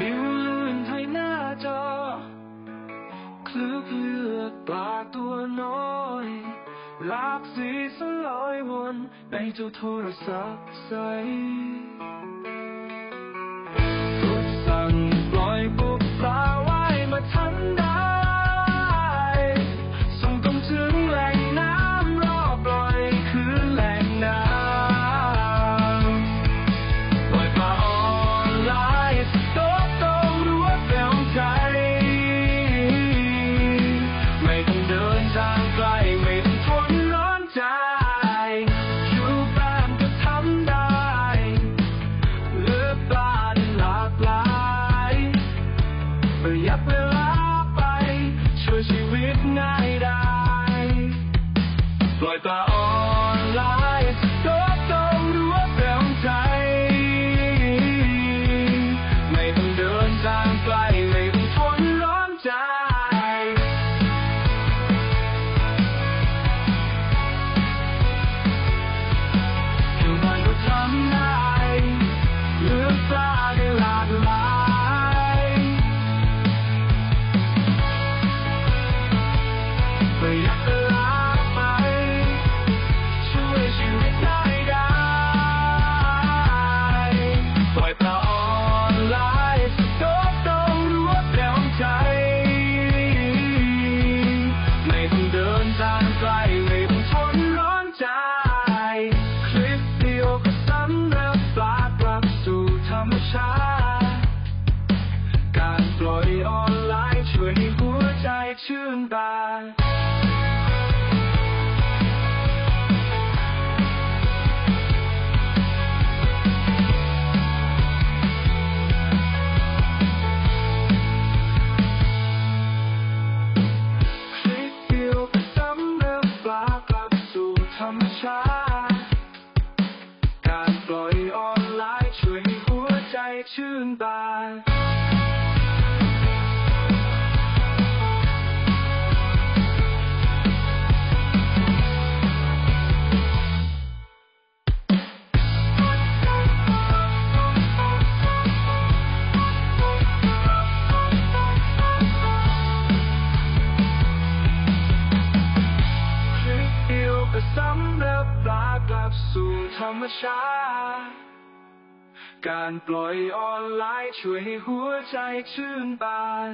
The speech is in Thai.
มิวลื่นให้หน้าจอคลึกเลือดปลาตัวน้อยหลากสีสลอยวนในเจ้าโทรศัพท์ใส ประหยัดเวลาไป ช่วยชีวิตง่ายได้ ปล่อยปลาออนไลน์โต๊ะตรงรั้วแปลวใจ ไม่ต้องเดินทางไกล ไม่ต้องทนร้อนใจอยู่บ้านก็ทำได้เลือกปลาได้หลากหลาย ปล่อยออนไลน์ช่วยให้หัวใจชื่นบานคลิกเดียวก็สำเร็จปลากลับสู่ธรรมชาติ การปล่อยออนไลน์ช่วยให้หัวใจชื่นบาน บสู่ธรรมชาติการปล่อยออนไลน์ช่วยให้หัวใจชื่นบาน